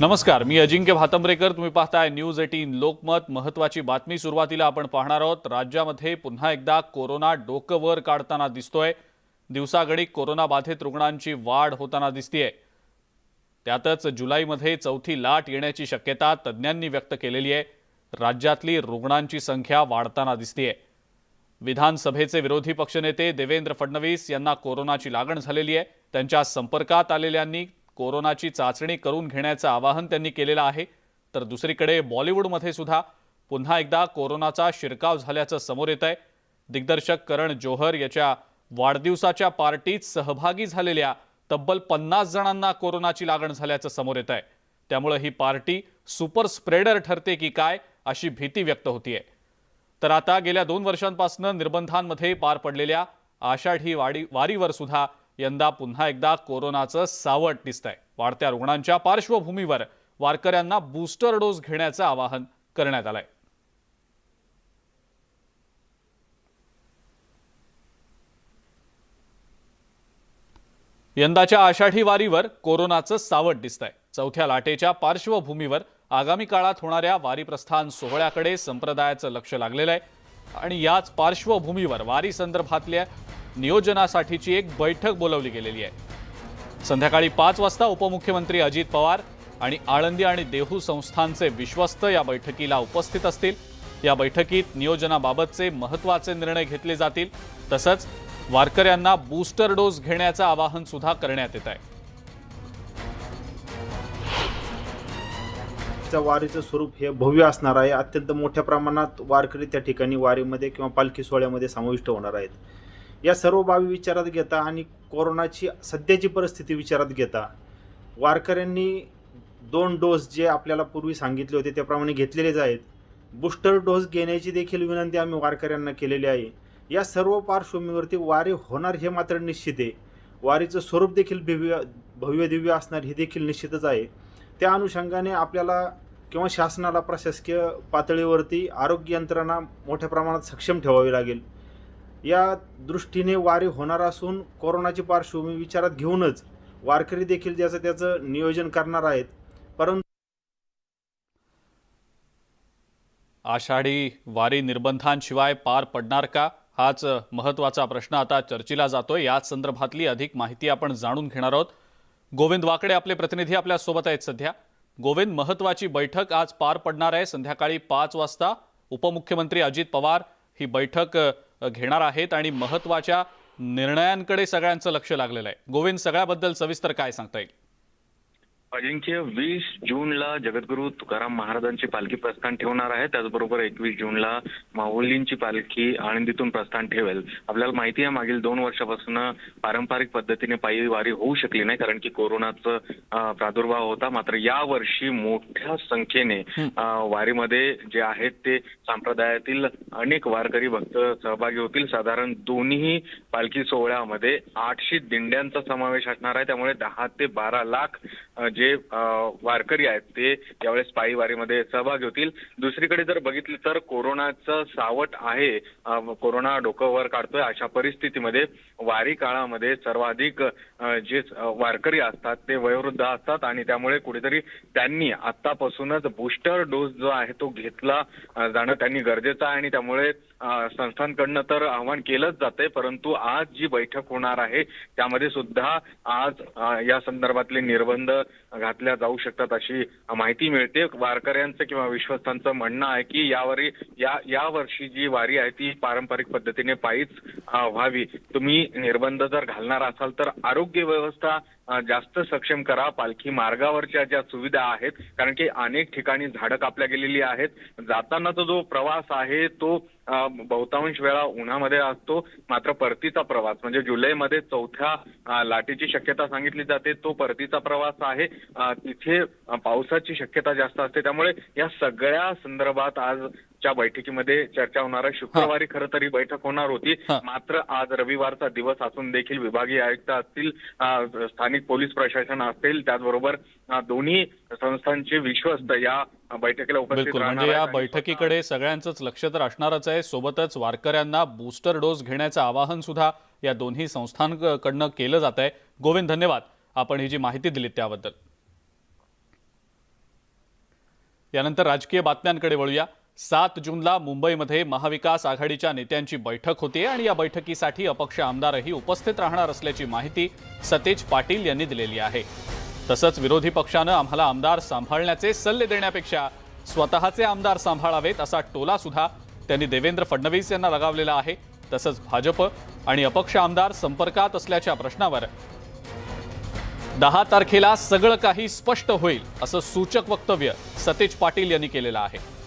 नमस्कार मी अजिंक्य भातंब्रेकर. तुम्ही पाहताय न्यूज एटीन लोकमत. महत्वाची बातमी सुरुवातीला आपण पाहणार आहोत. राज्यामध्ये पुन्हा एकदा कोरोना डोकं वर काढताना दिसतोय. दिवसागणिक कोरोना बाधित रुग्णांची वाढ होताना दिसतीये. त्यातच जुलैमध्ये चौथी लाट येण्याची शक्यता तज्ज्ञांनी व्यक्त केलेली आहे. राज्यातली रुग्णांची संख्या वाढताना दिसतीये. विधानसभेचे विरोधी पक्षनेते देवेंद्र फडणवीस यांना कोरोनाची लागण झालेली आहे. त्यांच्या संपर्कात आलेल्यांनी कोरोनाची चाचणी करून घेण्याचं आवाहन त्यांनी केलेलं आहे. तर दुसरीकडे बॉलिवूडमध्ये सुद्धा पुन्हा एकदा कोरोनाचा शिरकाव झाल्याचं समोर येत आहे दिग्दर्शक करण जोहर याच्या वाढदिवसाच्या पार्टीत सहभागी झालेल्या तब्बल पन्नास जणांना कोरोनाची लागण झाल्याचं समोर येत आहे त्यामुळे ही पार्टी सुपर स्प्रेडर ठरते की काय अशी भीती व्यक्त होतीये. तर आता गेल्या दोन वर्षांपासून निर्बंधांमध्ये पार पडलेल्या आषाढी वाडी वारीवर सुद्धा यंदा पुन्हा एकदा कोरोनाचं सावट दिसतंय. वाढत्या रुग्णांच्या पार्श्वभूमीवर वारकऱ्यांना बूस्टर डोस घेण्याचं आवाहन करण्यात आलंय. यंदाच्या आषाढी वारीवर कोरोनाचं सावट दिसतंय. चौथ्या लाटेच्या पार्श्वभूमीवर आगामी काळात होणाऱ्या वारी प्रस्थान सोहळ्याकडे संप्रदायाचं लक्ष लागलेलं आहे. आणि याच पार्श्वभूमीवर वारी संदर्भातल्या नियोजनासाठीची एक बैठक बोलावली गेलेली आहे. संध्याकाळी पाच वाजता उपमुख्यमंत्री अजित पवार आणि आळंदी आणि देहू संस्थांचे विश्वस्त या बैठकीला उपस्थित असतील. या बैठकीत नियोजनाबाबतचे महत्त्वाचे निर्णय घेतले जातील. तसंच वारकऱ्यांना बूस्टर डोस घेण्याचं आवाहन सुद्धा करण्यात येत आहे. वारीचं स्वरूप हे भव्य असणार आहे. अत्यंत मोठ्या प्रमाणात वारकरी त्या ठिकाणी वारीमध्ये किंवा पालखी सोहळ्यामध्ये समाविष्ट होणार आहेत. या सर्व बाबी विचारात घेता आणि कोरोनाची सध्याची परिस्थिती विचारात घेता. वारकऱ्यांनी दोन डोस जे आपल्याला पूर्वी सांगितले होते त्याप्रमाणे घेतलेलेच आहेत. बूस्टर डोस घेण्याची देखील विनंती आम्ही वारकऱ्यांना केलेली आहे. या सर्व पार्श्वभूमीवरती वारी होणार हे मात्र निश्चित आहे. वारीचं स्वरूप देखील भव्य भव्य दिव्य असणार हे देखील निश्चितच आहे. त्या अनुषंगाने आपल्याला किंवा शासनाला प्रशासकीय पातळीवरती आरोग्य यंत्रणा मोठ्या प्रमाणात सक्षम ठेवावी लागेल. या दृष्टीने वारी होणार असून कोरोनाची पार्श्वभूमी विचारात घेऊनच वारकरी देखील ज्याचं त्याचं नियोजन करणार आहेत. परंतु आषाढी वारी निर्बंधांशिवाय पार पडणार का? हाच महत्त्वाचा प्रश्न आता चर्चेला जातोय. याच संदर्भातली अधिक माहिती आपण जाणून घेणार आहोत. गोविंद वाकडे आपले प्रतिनिधी आपल्यासोबत आहेत सध्या. गोविंद महत्वाची बैठक आज पार पडणार आहे. संध्याकाळी पाच वाजता उपमुख्यमंत्री अजित पवार ही बैठक घेणार आहेत आणि महत्त्वाच्या निर्णयांकडे सगळ्यांचं लक्ष लागलेलं आहे. गोविंद सगळ्याबद्दल सविस्तर काय सांगता येईल? अजिंक्य वीस जूनला जगद्गुरू तुकाराम महाराजांची पालखी प्रस्थान ठेवणार आहे. त्याचबरोबर एकवीस जूनला माऊलींची पालखी आळंदीतून प्रस्थान ठेवेल. आपल्याला माहिती आहे मागील दोन वर्षापासून पारंपरिक पद्धतीने पायी वारी होऊ शकली नाही कारण की कोरोनाचा प्रादुर्भाव होता. मात्र या वर्षी मोठ्या संख्येने वारीमध्ये जे आहेत ते संप्रदायातील अनेक वारकरी भक्त सहभागी होतील. साधारण दोन्ही पालखी सोहळ्यामध्ये आठशे दिंड्यांचा समावेश असणार आहे. त्यामुळे दहा ते बारा लाख जे वारकरी आहेत ते यावेळेस पायी वारीमध्ये सहभागी होतील. दुसरीकडे जर बघितलं तर कोरोनाचं सावट आहे कोरोना डोकं वर काढतोय अशा परिस्थितीमध्ये वारी काळामध्ये सर्वाधिक जे वारकरी असतात ते वयोवृद्ध असतात आणि त्यामुळे कुठेतरी त्यांनी आतापासूनच बूस्टर डोस जो आहे तो घेतला जाणं त्यांनी गरजेचं आहे आणि त्यामुळे संस्थांकडनं तर आव्हान केलंच जातंय. परंतु आज जी बैठक होणार आहे त्यामध्ये सुद्धा आज या संदर्भातले निर्बंध घातल्या जाऊ शकतात अशी माहिती मिळते. वारकऱ्यांचं किंवा विश्वस्तांचं म्हणणं आहे की यावरी या या वर्षी जी वारी आहे ती पारंपरिक पद्धतीने पायीच व्हावी. तुम्ही निर्बंध जर घालणार असाल तर आरोग्य व्यवस्था जास्त सक्षम करा. पालखी मार्गावरच्या ज्या सुविधा आहेत कारण की अनेक ठिकाणी झाडं कापल्या गेलेली आहेत. जातानाचा जो प्रवास आहे तो बहुतांश वेळा उन्हामध्ये असतो. मात्र परतीचा प्रवास म्हणजे जुलैमध्ये चौथ्या लाटेची शक्यता सांगितली जाते. तो परतीचा प्रवास आहे. तिथे पावसाची शक्यता जास्त असते. त्यामुळे या सगळ्या संदर्भात आज आजच्या बैठकीमध्ये चर्चा होणार आहे. शुक्रवारी खरं तरी बैठक होणार होती. हा. मात्र आज रविवारचा दिवस असून देखील विभागीय आयुक्त असतील स्थानिक पोलीस प्रशासन असतील त्याचबरोबर दोन्ही संस्थांचे विश्वस्त या बैठकीला उपस्थित म्हणजे या बैठकीकडे सगळ्यांचंच लक्ष तर असणारच आहे. सोबतच वारकऱ्यांना बूस्टर डोस घेण्याचं आवाहन सुद्धा या दोन्ही संस्थांकडनं केलं जात आहे. गोविंद धन्यवाद. आपण ही जी माहिती दिलीत त्याबद्दल. यानंतर राजकीय बातम्यांकडे वळूया. सात जूनला मुंबईमध्ये महाविकास आघाडीच्या नेत्यांची बैठक होती आणि या बैठकीसाठी अपक्ष आमदारही उपस्थित राहणार असल्याची माहिती सतेज पाटील यांनी दिलेली आहे. तसंच विरोधी पक्षानं आम्हाला आमदार सांभाळण्याचे सल्ले देण्यापेक्षा स्वतःचे आमदार सांभाळावेत असा टोला सुद्धा त्यांनी देवेंद्र फडणवीस यांना लगावलेला आहे. तसंच भाजप आणि अपक्ष आमदार संपर्कात असल्याच्या प्रश्नावर दहा तारखेला सगळं काही स्पष्ट होईल असं सूचक वक्तव्य सतेज पाटील यांनी केलेलं आहे.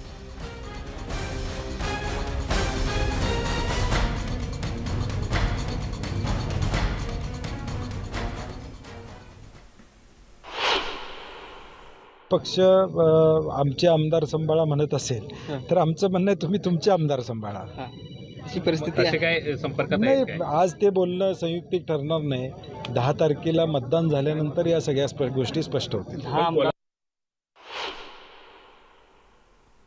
पक्ष आमचे आमदार सांभाळा म्हणत असेल तर आमचं म्हणणं आहे तुम्ही तुमचे आमदार सांभाळा. अशी परिस्थिती आहे. काय संपर्कात नाही आज ते बोलणं संयुक्तिक ठरणार नाही. दहा तारखेला मतदान झाल्यानंतर या सगळ्या गोष्टी स्पष्ट होतील. हा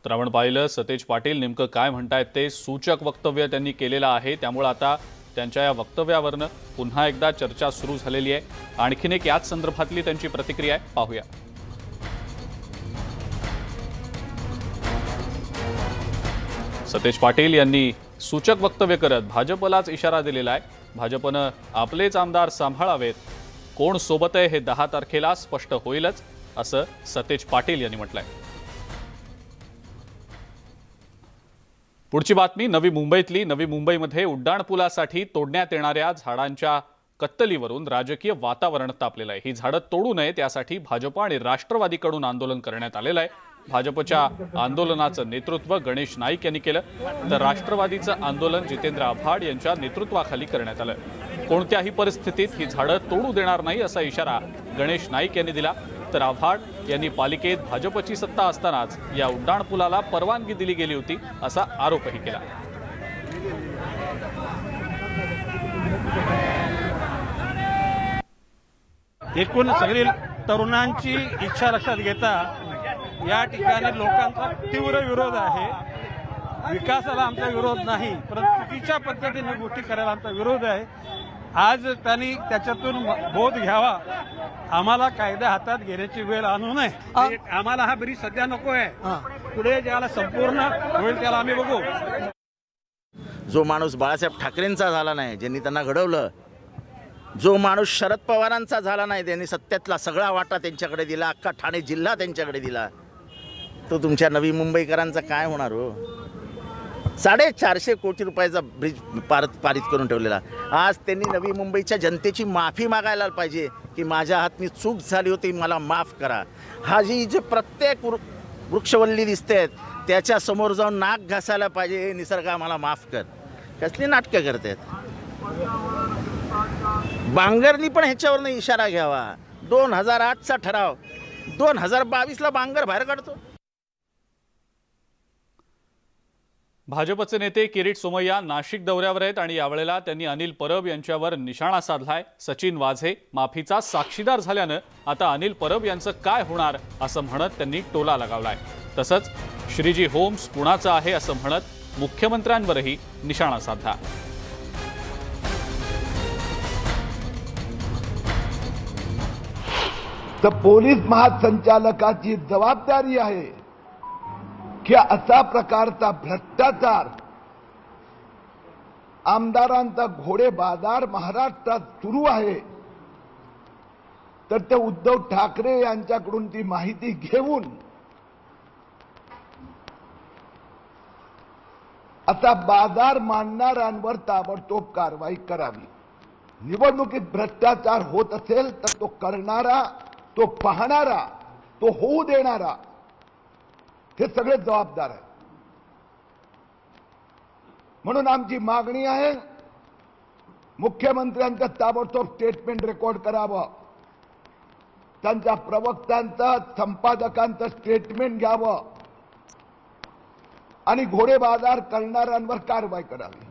तर आपण पाहिलं सतेज पाटील नेमकं काय म्हणतायत ते सूचक वक्तव्य त्यांनी केलेलं आहे. त्यामुळे आता त्यांच्या या वक्तव्यावरनं पुन्हा एकदा चर्चा सुरू झालेली आहे. आणखीन एक याच संदर्भातली त्यांची प्रतिक्रिया आहे. पाहूया. सतेज पाटील यांनी सूचक वक्तव्य करत भाजपलाच इशारा दिलेला आहे. भाजपनं आपलेच आमदार सांभाळावेत. कोण सोबत आहे हे दहा तारखेला स्पष्ट होईलच असं सतेज पाटील यांनी म्हटलंय. पुढची बातमी नवी मुंबईतली. नवी मुंबईमध्ये उड्डाणपुलासाठी तोडण्यात येणाऱ्या झाडांच्या कत्तलीवरून राजकीय वातावरण तापलेलं आहे. ही झाडं तोडू नये त्यासाठी भाजप आणि राष्ट्रवादीकडून आंदोलन करण्यात आलेलं आहे. भाजपच्या आंदोलनाचं नेतृत्व गणेश नाईक यांनी केलं. तर राष्ट्रवादीचं आंदोलन जितेंद्र आव्हाड यांच्या नेतृत्वाखाली करण्यात आलं. कोणत्याही परिस्थितीत ही झाडं तोडू देणार नाही असा इशारा गणेश नाईक यांनी दिला. तर आव्हाड यांनी पालिकेत भाजपची सत्ता असतानाच या उड्डाणपुलाला परवानगी दिली गेली होती असा आरोपही केला. एकूण सगळी तरुणांची इच्छा लक्षात घेता या ठिकाणी लोकांचा तीव्र विरोध आहे. विकासाला आमचा विरोध नाही परंतु चुकीच्या पद्धतीने गोष्टी करायला आमचा विरोध आहे. आज त्यांनी त्याच्यातून बोध घ्यावा. आम्हाला कायदा हातात घेण्याची वेळ आणू नये. आम्हाला हा ब्रिज सध्या नको आहे. पुढे ज्याला संपूर्ण होईल त्याला आम्ही बघू. जो माणूस बाळासाहेब ठाकरेंचा झाला नाही ज्यांनी त्यांना घडवलं जो माणूस शरद पवारांचा झाला नाही त्यांनी सत्यातला सगळा वाटा त्यांच्याकडे दिला अख्खा ठाणे जिल्हा त्यांच्याकडे दिला. तो तुमच्या नवी मुंबईकरांचा काय होणार हो? साडेचारशे कोटी रुपयाचा ब्रिज पार पारित करून ठेवलेला. आज त्यांनी नवी मुंबईच्या जनतेची माफी मागायला पाहिजे की माझ्या हातनी चूक झाली होती मला माफ करा. हा जी जे प्रत्येक वृ- वृक्षवल्ली दिसते आहेत त्याच्यासमोर जाऊन नाक घासायला पाहिजे हे निसर्गा मला माफ कर. कसली नाटकं करतात? बांगरनी पण ह्याच्यावरनं इशारा घ्यावा. दोन हजार आठचा ठराव. दोन हजार बावीसला बांगर बाहेर काढतो. भाजपचे नेते किरीट सोमय्या नाशिक दौऱ्यावर आहेत आणि यावेळेला त्यांनी अनिल परब यांच्यावर निशाणा साधलाय. सचिन वाझे माफीचा साक्षीदार झाल्यानं आता अनिल परब यांचं काय होणार असं म्हणत त्यांनी टोला लगावलाय. तसंच श्रीजी होम्स कुणाचं आहे असं म्हणत मुख्यमंत्र्यांवरही निशाणा साधला. तर पोलीस महासंचालकाची जबाबदारी आहे. की असा प्रकारचा भ्रष्टाचार. आमदारांचा घोडे बाजार महाराष्ट्रात सुरू आहे. तर ते उद्धव ठाकरे यांच्याकडून ती माहिती घेऊन असा बाजार मांडणाऱ्यांवर ताबडतोब कारवाई करावी. निवडणुकीत भ्रष्टाचार होत असेल तर तो करणारा तो पाहणारा तो होऊ देणारा हे सगळे जबाबदार आहे म्हणून आमची मागणी आहे मुख्यमंत्र्यांचं ताबडतोब स्टेटमेंट रेकॉर्ड करावं. त्यांच्या प्रवक्त्यांचं संपादकांचं स्टेटमेंट घ्यावं. आणि घोडेबाजार करणाऱ्यांवर कारवाई करावी.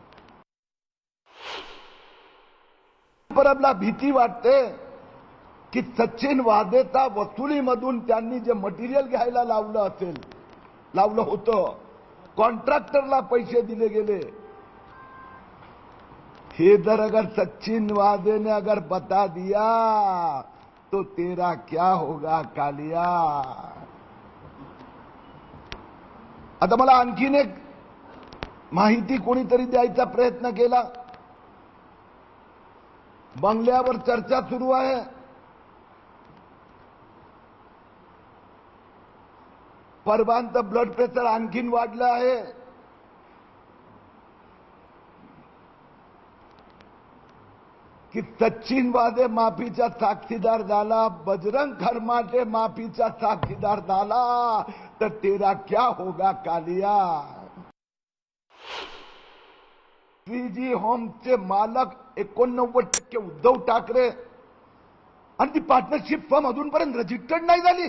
परबला भीती वाटते की सचिन वादेचा वसुलीमधून त्यांनी जे मटेरियल घ्यायला लावलं असेल लावलं होतं. कॉन्ट्रॅक्टरला पैसे दिले गेले. हे जर अगर सचिन वादे ने अगर बता दिया तो तेरा क्या होगा कालिया? आता मला आणखीन एक माहिती कोणीतरी द्यायचा प्रयत्न केला. बंगल्यावर चर्चा सुरू आहे. परवांत ब्लड प्रेशर आणखीन वाढलं आहे. की सचिन वादे माफीचा साक्षीदार झाला बजरंग खरमाटे माफीचा साक्षीदार झाला तर तेरा क्या होगा कालिया? श्रीजी होमचे मालक एकोणनव्वद टक्के उद्धव ठाकरे आणि ती पार्टनरशिप फर्म अजूनपर्यंत रजिस्टर्ड नाही झाली.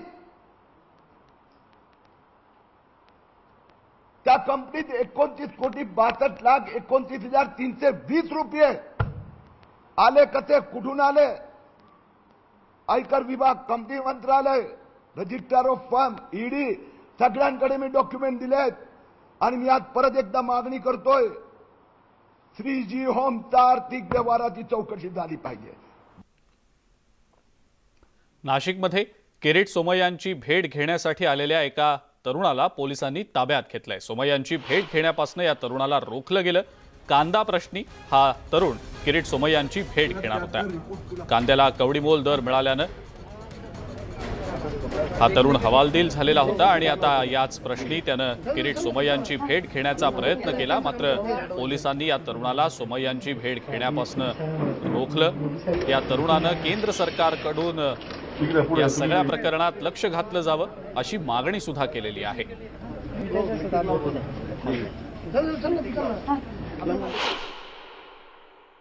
त्या कंपनीत एकोणतीस कोटी बासष्ट लाख एकोणतीस हजार तीनशे वीस रुपये आले कसे कुठून आले? आयकर विभाग कंपनी मंत्रालय रजिस्ट्रार ऑफ फर्म ईडी सगळ्यांकडे मी डॉक्युमेंट दिलेत आणि मी आज परत एकदा मागणी करतोय श्रीजी होमचा आर्थिक व्यवहाराची चौकशी झाली पाहिजे. नाशिकमध्ये किरीट सोमय्यांची भेट घेण्यासाठी आलेल्या एका तरुणाला पोलिसांनी ताब्यात घेतलंय. सोमय्यांची भेट घेण्यापासून या तरुणाला रोखलं गेलं. कांदा प्रश्नी हा तरुण किरीट सोमय्यांची भेट घेणार होता. कांद्याला कवडीमोल दर मिळाल्यानं हा तरुण हवालदिल झालेला होता आणि आता याच प्रश्नी त्यानं किरीट सोमय्यांची भेट घेण्याचा प्रयत्न केला. मात्र पोलिसांनी या तरुणाला सोमय्यांची भेट घेण्यापासून रोखलं. या तरुणानं केंद्र सरकारकडून या सगळ्या प्रकरणात लक्ष घातलं जावं अशी मागणी सुद्धा केलेली आहे.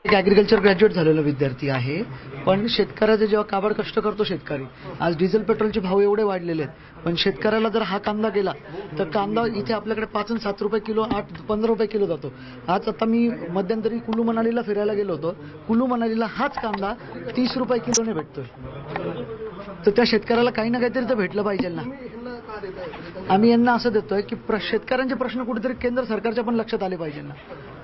एक ॲग्रिकल्चर ग्रॅज्युएट झालेला विद्यार्थी आहे. पण शेतकऱ्याचे जेव्हा काबाड कष्ट करतो शेतकरी आज डिझेल पेट्रोलचे भाव एवढे वाढलेले आहेत. पण शेतकऱ्याला जर हा कांदा गेला तर कांदा इथे आपल्याकडे पाच आणि सात रुपये किलो आठ पंधरा रुपये किलो जातो. आज आता मी मध्यंतरी कुलू मनालीला फिरायला गेलो होतो. कुलू मनालीला हाच कांदा तीस रुपये किलोने भेटतोय. तर त्या शेतकऱ्याला काही ना काहीतरी तर भेटलं पाहिजे ना. आम्ही यांना असं देतोय की शेतकऱ्यांचे प्रश्न कुठेतरी केंद्र सरकारच्या पण लक्षात आले पाहिजे ना.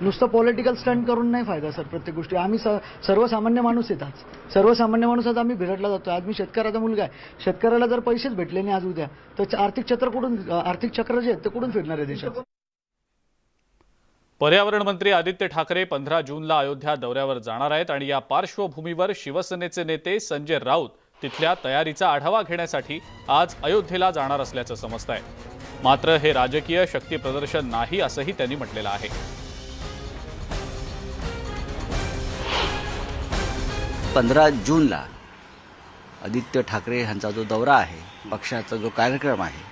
नुसतं पॉलिटिकल स्टंट करून नाही फायदा सर प्रत्येक गोष्टी. आम्ही सर्वसामान्य माणूस आहेत आज. सर्वसामान्य माणूस आज आम्ही भिरडला जातो. आज मी शेतकऱ्याचा मुलगा आहे. शेतकऱ्याला जर पैसेच भेटले नाही आज उद्या तर आर्थिक चक्र कुठून आर्थिक चक्र जे आहेत ते कुठून फिरणार आहे देशात? पर्यावरण मंत्री आदित्य ठाकरे पंधरा जूनला अयोध्या दौऱ्यावर जाणार आहेत आणि या पार्श्वभूमीवर शिवसेनेचे नेते संजय राऊत तिथल्या तयारीचा आढावा घेण्यासाठी आज अयोध्येला जाणार असल्याचं समजत आहे मात्र हे राजकीय शक्ती प्रदर्शन नाही असंही त्यांनी म्हटलेलं आहे. पंधरा जूनला आदित्य ठाकरे यांचा जो दौरा आहे पक्षाचा जो कार्यक्रम आहे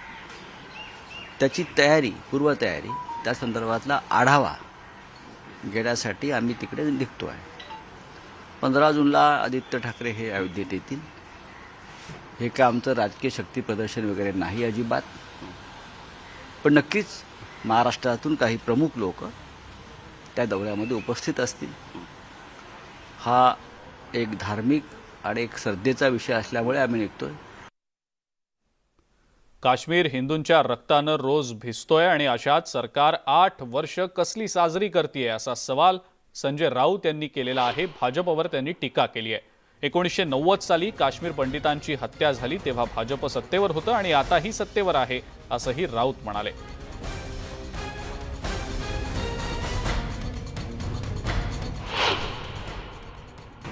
त्याची तयारी पूर्वतयारी त्या संदर्भातला आढावा घेण्यासाठी आम्ही तिकडे निघतो आहे पंधरा जूनला आदित्य ठाकरे हे अयोध्येत येतील. हे काय आमचं राजकीय शक्ती प्रदर्शन वगैरे नाही अजिबात. पण नक्कीच महाराष्ट्रातून काही प्रमुख लोक त्या दौऱ्यामध्ये उपस्थित असतील. हा एक धार्मिक आणि एक श्रद्धेचा विषय असल्यामुळे आम्ही निघतोय. काश्मीर हिंदूंच्या रक्तानं रोज भिजतोय आणि अशात सरकार आठ वर्ष कसली साजरी करतीये असा सवाल संजय राऊत यांनी केलेला आहे. भाजपवर त्यांनी टीका केली आहे एकोणीसशे नव्वद साली काश्मीर पंडितांची हत्या झाली तेव्हा भाजप सत्तेवर होतं आणि आताही सत्तेवर आहे असंही राऊत म्हणाले.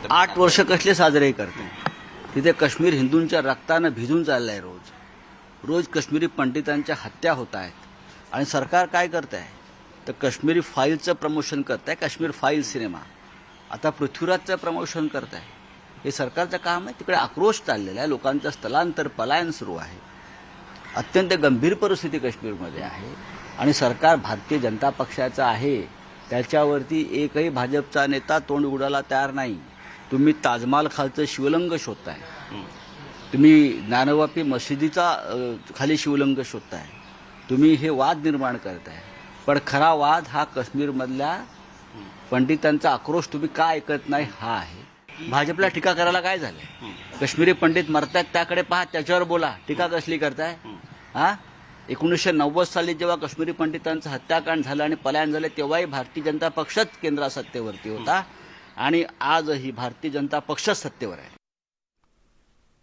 आठ वर्ष कसले साजरे करते? तिथे काश्मीर हिंदूंच्या रक्तानं भिजून चाललंय आहे रोज. रोज काश्मीरी पंडितांच्या हत्या होत आहेत. आणि सरकार काय करत आहे तर काश्मीरी फाईलचं प्रमोशन करत आहे काश्मीर फाईल सिनेमा. आता पृथ्वीराजचं प्रमोशन करत आहे हे सरकारचं काम आहे. तिकडे आक्रोश चाललेला आहे. लोकांचं स्थलांतर पलायन सुरू आहे. अत्यंत गंभीर परिस्थिती काश्मीरमध्ये आहे. आणि सरकार भारतीय जनता पक्षाचं आहे. त्याच्यावरती एकही भाजपचा नेता तोंड उडायला तयार नाही. तुम्ही ताजमहाल खालचं शिवलिंग शोधताय. तुम्ही ज्ञानवापी मशिदीचा खाली शिवलिंग शोधताय. तुम्ही हे वाद निर्माण करताय. पण खरा वाद हा काश्मीरमधल्या पंडितांचा आक्रोश तुम्ही का ऐकत नाही हा आहे. भाजपला टीका करायला काय झालंय काश्मीरी पंडित मरतायत त्याकडे पहा त्याच्यावर बोला. टीका कसली करताय? हा? एकोणीसशे नव्वद साली जेव्हा काश्मीरी पंडितांचं हत्याकांड झालं आणि पलायन झालं तेव्हाही भारतीय जनता पक्षच केंद्रात सत्तेवरती होता. आणि आजही भारतीय जनता पक्षच सत्तेवर आहे.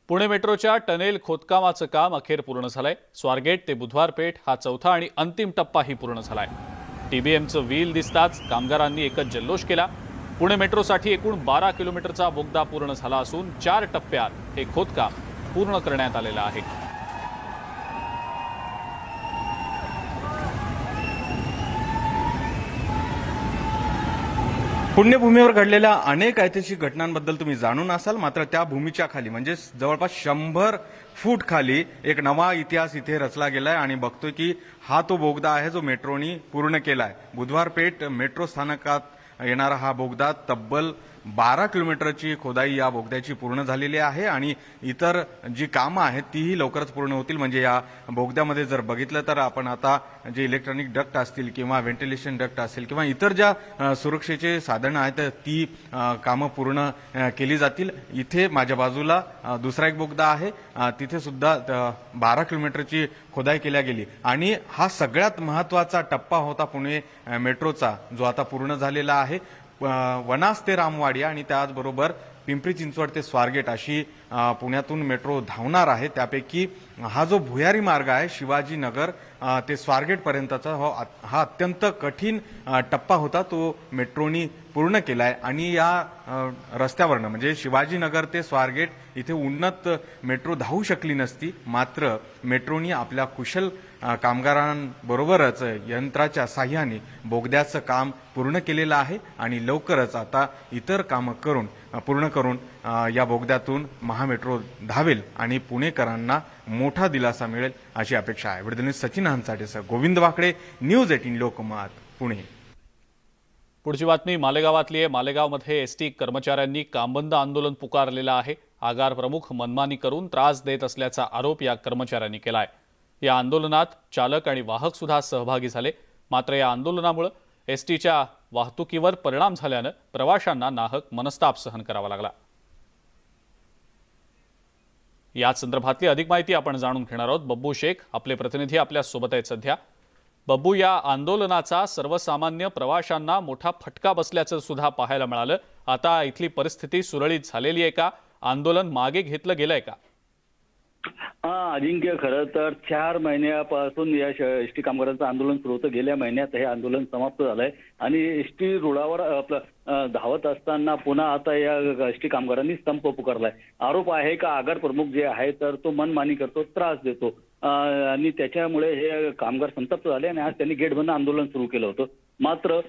पुणे मेट्रोच्या टनेल खोदकामाचं काम अखेर पूर्ण झालंय. स्वारगेट ते बुधवार पेठ हा चौथा आणि अंतिम टप्पाही पूर्ण झालाय. टीबीएमचं व्हील दिसताच कामगारांनी एकच जल्लोष केला. पुणे मेट्रोसाठी एकूण बारा किलोमीटरचा बोगदा पूर्ण झाला असून चार टप्प्यात हे खोदकाम पूर्ण करण्यात आलेलं आहे. पुण्यभूमीवर घडलेल्या अनेक ऐतिहासिक घटनांबद्दल तुम्ही जाणून असाल मात्र त्या भूमीच्या खाली म्हणजे जवळपास शंभर फूट खाली एक नवा इतिहास इथे रचला गेलाय आणि बघतोय की हा तो बोगदा आहे जो मेट्रोनी पूर्ण केलाय. बुधवार पेठ मेट्रो स्थानकात येणारा हा बोगदा तब्बल बारा किलोमीटरची खोदाई या बोगद्याची पूर्ण झालेली आहे आणि इतर जी कामं आहेत तीही लवकरच पूर्ण होतील. म्हणजे या बोगद्यामध्ये जर बघितलं तर आपण आता जे इलेक्ट्रॉनिक डक्ट असतील किंवा व्हेंटिलेशन डक्ट असतील किंवा इतर ज्या सुरक्षेचे साधनं आहेत ती कामं पूर्ण केली जातील. इथे माझ्या बाजूला दुसरा एक बोगदा आहे. तिथे सुद्धा बारा किलोमीटरची खोदाई केल्या गेली. आणि हा सगळ्यात महत्त्वाचा टप्पा होता पुणे मेट्रोचा जो आता पूर्ण झालेला आहे. वनास ते रामवाडी आणि त्याचबरोबर पिंपरी चिंचवड ते स्वारगेट अशी पुण्यातून मेट्रो धावणार आहे. त्यापैकी हा जो भुयारी मार्ग आहे शिवाजीनगर ते स्वारगेटपर्यंतचा हो हा अत्यंत कठीण टप्पा होता. तो मेट्रोनी पूर्ण केला आहे आणि या रस्त्यावरनं म्हणजे शिवाजीनगर ते स्वारगेट इथे उन्नत मेट्रो धावू शकली नसती. मात्र मेट्रोनी आपल्या कुशल कामगारांबरोबरच यंत्राच्या साह्याने बोगद्याचं काम पूर्ण केलेलं आहे आणि लवकरच आता इतर कामं करून पूर्ण करून या बोगद्यातून महामेट्रो धावेल आणि पुणेकरांना मोठा दिलासा मिळेल अशी अपेक्षा आहे. विडदनी सचिन हंसाटेसह गोविंद वाकडे न्यूज एटीन लोकमत पुणे. पुढची बातमी मालेगावातली आहे. मालेगावमध्ये एस टी कर्मचाऱ्यांनी कामबंद आंदोलन पुकारलेलं आहे. आगार प्रमुख मनमानी करून त्रास देत असल्याचा आरोप या कर्मचाऱ्यांनी केला आहे या आंदोलनात चालक आणि वाहक सुद्धा सहभागी झाले. मात्र या आंदोलनामुळे एस टीच्या वाहतुकीवर परिणाम झाल्यानं प्रवाशांना नाहक मनस्ताप सहन करावा लागला. याच संदर्भातली अधिक माहिती आपण जाणून घेणार आहोत. बब्बू शेख आपले प्रतिनिधी आपल्यासोबत आहेत सध्या. बब्बू या आंदोलनाचा सर्वसामान्य प्रवाशांना मोठा फटका बसल्याचं सुद्धा पाहायला मिळालं. आता इथली परिस्थिती सुरळीत झालेली आहे का? आंदोलन मागे घेतलं गेलंय का? हा अजिंक्य. खरं तर चार महिन्यापासून या एस टी कामगारांचं आंदोलन सुरू होतं. गेल्या महिन्यात हे आंदोलन समाप्त झालंय. आणि एस टी रुळावर आपलं धावत असताना पुन्हा आता या एस टी कामगारांनी संप पुकारलाय. आरोप आहे का आगार प्रमुख जे आहे तर तो मनमानी करतो त्रास देतो. आणि त्याच्यामुळे हे कामगार संतप्त झाले आणि आज त्यांनी गेट बंद आंदोलन सुरू केलं होतं. मात्र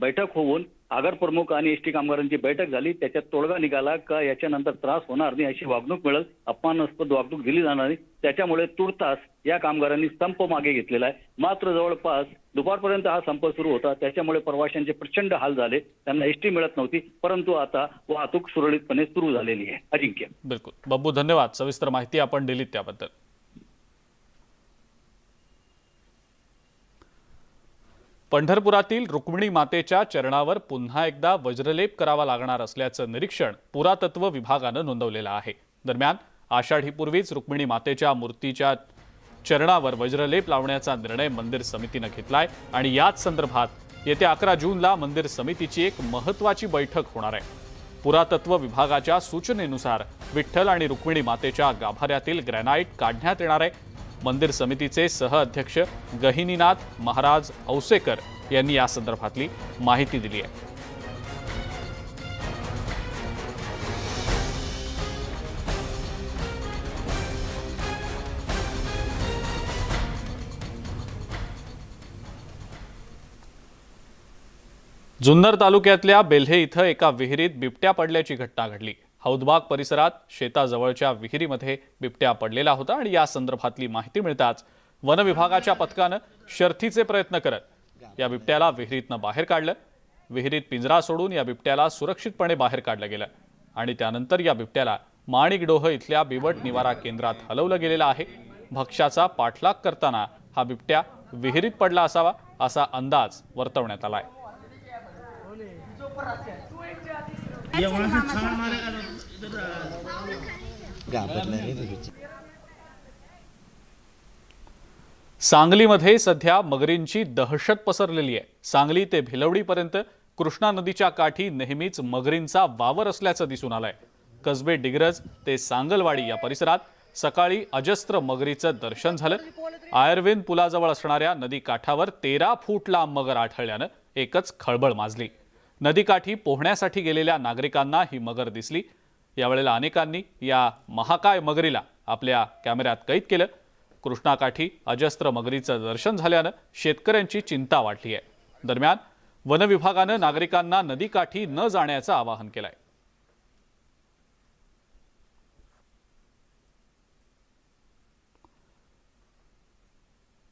बैठक होऊन आगार प्रमुख आणि एस टी कामगारांची बैठक झाली. त्याच्यात तोडगा निघाला का याच्यानंतर त्रास होणार नाही अशी वागणूक मिळेल. अपमानास्पद वागणूक दिली जाणार नाही. त्याच्यामुळे तुर्तास या कामगारांनी संप मागे घेतलेला आहे. मात्र जवळपास दुपारपर्यंत हा संप सुरू होता. त्याच्यामुळे प्रवाशांचे प्रचंड हाल झाले. त्यांना एस टी मिळत नव्हती. परंतु आता वाहतूक सुरळीतपणे सुरू झालेली आहे. अजिंक्य. बिलकुल. बब्बू धन्यवाद. सविस्तर माहिती आपण दिलीत त्याबद्दल. पंढरपुरातील रुक्मिणी मातेच्या चरणावर पुन्हा एकदा वज्रलेप करावा लागणार असल्याचं निरीक्षण पुरातत्व विभागानं नोंदवलेलं आहे. दरम्यान आषाढीपूर्वीच रुक्मिणी मातेच्या मूर्तीच्या चरणावर वज्रलेप लावण्याचा निर्णय मंदिर समितीनं घेतलाय आणि याच संदर्भात येत्या अकरा जूनला मंदिर समितीची एक महत्वाची बैठक होणार आहे. पुरातत्व विभागाच्या सूचनेनुसार विठ्ठल आणि रुक्मिणी मातेच्या गाभाऱ्यातील ग्रॅनाइट काढण्यात येणार आहे मंदिर समितीचे सहअध्यक्ष गहिनीनाथ महाराज औसेकर यांनी या संदर्भातली माहिती दिली आहे. जुन्नर तालुक्यातल्या बेल्हे इथं एका विहिरीत बिबट्या पडल्याची घटना घडली. हौदबाग परिसरात शेताजवळच्या विहिरीमध्ये बिबट्या पडलेला होता आणि या संदर्भातली माहिती मिळताच वन विभागाच्या पथकानं शर्थीचे प्रयत्न करत या बिबट्याला विहिरीतनं बाहेर काढलं. विहिरीत पिंजरा सोडून या बिबट्याला सुरक्षितपणे बाहेर काढलं गेलं आणि त्यानंतर या बिबट्याला माणिकडोह इथल्या बिबट निवारा केंद्रात हलवलं गेलेलं आहे. भक्ष्याचा पाठलाग करताना हा बिबट्या विहिरीत पडला असावा असा अंदाज वर्तवण्यात आलाय. सांगलीमध्ये सध्या मगरींची दहशत पसरलेली आहे. सांगली ते भिलवडीपर्यंत कृष्णा नदीच्या काठी नेहमीच मगरींचा वावर असल्याचं दिसून आलंय. कसबे डिग्रज ते सांगलवाडी या परिसरात सकाळी अजस्त्र मगरीचं दर्शन झालं. आयर्विन पुलाजवळ असणाऱ्या नदीकाठावर तेरा फूट लांब मगर आढळल्यानं एकच खळबळ माजली. नदीकाठी पोहण्यासाठी गेलेल्या नागरिकांना ही मगर दिसली. यावेळेला अनेकांनी या महाकाय मगरीला आपल्या कॅमेऱ्यात कैद केलं. कृष्णाकाठी अजस्त्र मगरीचं दर्शन झाल्यानं शेतकऱ्यांची चिंता वाढली आहे दरम्यान वनविभागानं नागरिकांना नदीकाठी न जाण्याचं आवाहन केलंय.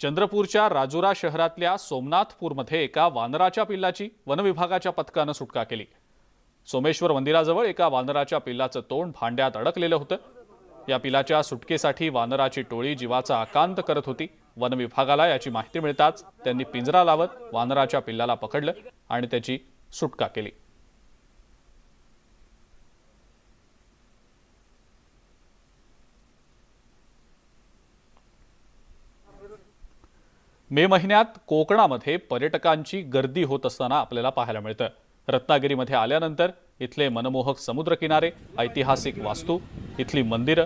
चंद्रपूरच्या राजुरा शहरातल्या सोमनाथपूरमध्ये एका वानराच्या पिल्लाची वनविभागाच्या पथकानं सुटका केली. सोमेश्वर मंदिराजवळ एका वानराच्या पिल्लाचं तोंड भांड्यात अडकलेलं होतं. या पिलाच्या सुटकेसाठी वानराची टोळी जीवाचा आकांत करत होती. वन विभागाला याची माहिती मिळताच त्यांनी पिंजरा लावत वानराच्या पिल्लाला पकडलं आणि त्याची सुटका केली. मे महिन्यात कोकणामध्ये पर्यटकांची गर्दी होत असताना आपल्याला पाहायला मिळतं. रत्नागिरीमध्ये आल्यानंतर इथले मनमोहक समुद्रकिनारे ऐतिहासिक वास्तू इथली मंदिरं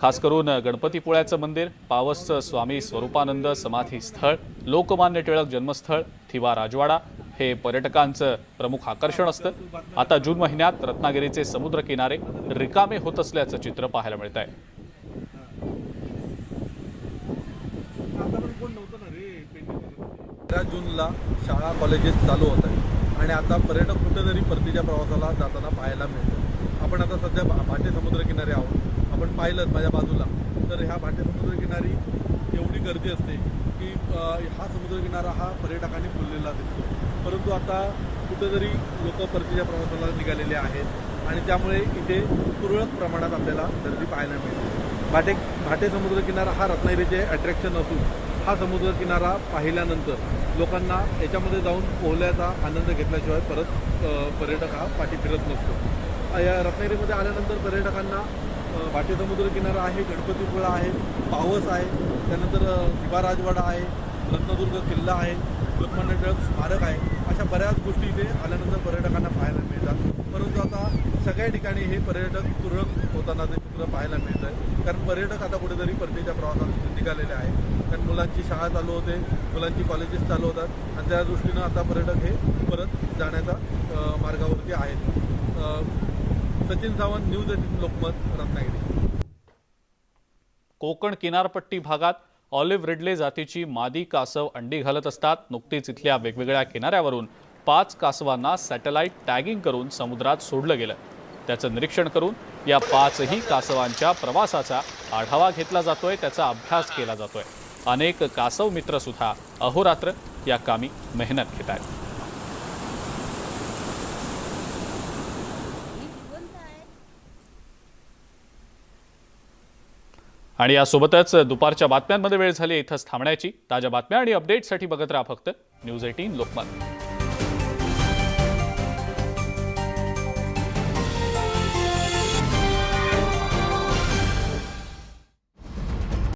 खास करून गणपतीपुळ्याचं मंदिर पावसचं स्वामी स्वरूपानंद समाधी स्थळ लोकमान्य टिळक जन्मस्थळ थिवा राजवाडा हे पर्यटकांचं प्रमुख आकर्षण असतं. आता जून महिन्यात रत्नागिरीचे समुद्रकिनारे रिकामे होत असल्याचं चित्र पाहायला मिळत आहे अठरा जूनला शाळा कॉलेजेस चालू होत आहेत. आणि आता पर्यटक कुठेतरी परतीच्या प्रवासाला जाताना पाहायला मिळतं. आपण आता सध्या भा- भाटे समुद्रकिनारी आहोत. आपण पाहिलं माझ्या बाजूला. तर ह्या भाटे समुद्रकिनारी एवढी गर्दी असते की हा समुद्रकिनारा हा पर्यटकांनी फुललेला दिसतो. परंतु आता कुठेतरी लोक परतीच्या प्रवासाला निघालेले आहेत आणि त्यामुळे इथे तुरळक प्रमाणात आपल्याला गर्दी पाहायला मिळते. भाटे भाटे समुद्रकिनारा हा रत्नागिरीचे अट्रॅक्शन असून हा समुद्रकिनारा पाहिल्यानंतर लोकांना याच्यामध्ये जाऊन पोहल्याचा आनंद घेतल्याशिवाय परत पर्यटक हा पाठी फिरत नसतो. या रत्नागिरीमध्ये आल्यानंतर पर्यटकांना भाटी समुद्रकिनारा आहे गणपतीपुळा आहे पावस आहे त्यानंतर दिवा राजवाडा आहे रत्नदुर्ग किल्ला आहे लोकमान्य टिळक स्मारक आहे. अशा बऱ्याच गोष्टी इथे आल्यानंतर पर्यटकांना पाहायला मिळतात. परंतु आता सगळ्या ठिकाणी हे पर्यटक तुरळक होताना ते चित्र पाहायला मिळत आहे कारण पर्यटक आता कुठेतरी परतीच्या प्रवासात निघालेले आहे कारण मुलांची शाळा चालू होते मुलांची कॉलेजेस चालू होतात. आणि त्या दृष्टीनं आता पर्यटक हे परत जाण्याचा मार्गावरती आहेत. Sachin Sawant news eighteen Lokmat Ratnagiri. Konkan किनारपट्टी भागात ऑलिव्ह रिडले जातीची मादी कासव अंडी घालत असतात. नुकतीच इथल्या वेगवेगळ्या किनाऱ्यावरून पाच कासवांना सॅटेलाईट टॅगिंग करून समुद्रात सोडलं गेलं. त्याचं निरीक्षण करून या पाचही कासवांच्या प्रवासाचा आढावा घेतला जातोय त्याचा अभ्यास केला जातोय. अनेक कासव मित्रसुद्धा अहोरात्र या कामी मेहनत घेत आहेत. आणि यासोबतच दुपारच्या बातम्यांमध्ये वेळ झाली इथंच थांबण्याची. ताज्या बातम्या आणि अपडेटसाठी बघत राहा फक्त न्यूज एटीन लोकमत.